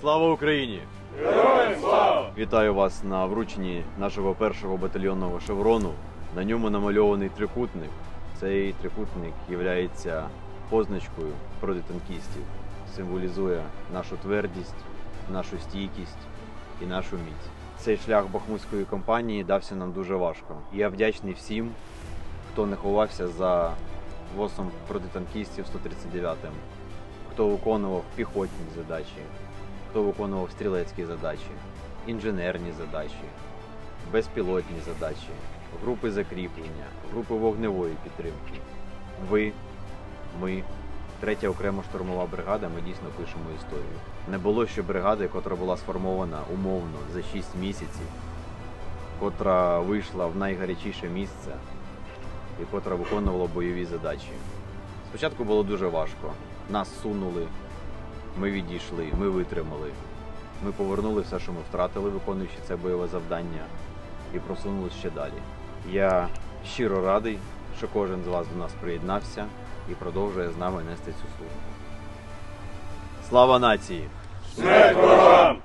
Слава Україні! Героям слава! Вітаю вас на врученні нашого першого батальйонного шеврону. На ньому намальований трикутник. Цей трикутник є позначкою протитанкістів, символізує нашу твердість, нашу стійкість і нашу міць. Цей шлях бахмутської кампанії дався нам дуже важко. Я вдячний всім, хто не ховався за восом протитанкістів 139-м, хто виконував піхотні задачі, хто виконував стрілецькі задачі, інженерні задачі, безпілотні задачі, групи закріплення, групи вогневої підтримки. Ви, ми, третя окрема штурмова бригада, ми дійсно пишемо історію. Не було ще бригади, котра була сформована умовно за 6 місяців, котра вийшла в найгарячіше місце і котра виконувала бойові задачі. Спочатку було дуже важко. Нас сунули, ми відійшли, ми витримали. Ми повернули все, що ми втратили, виконуючи це бойове завдання, і просунули ще далі. Я щиро радий, що кожен з вас до нас приєднався і продовжує з нами нести цю службу. Слава нації! Смерть ворогам!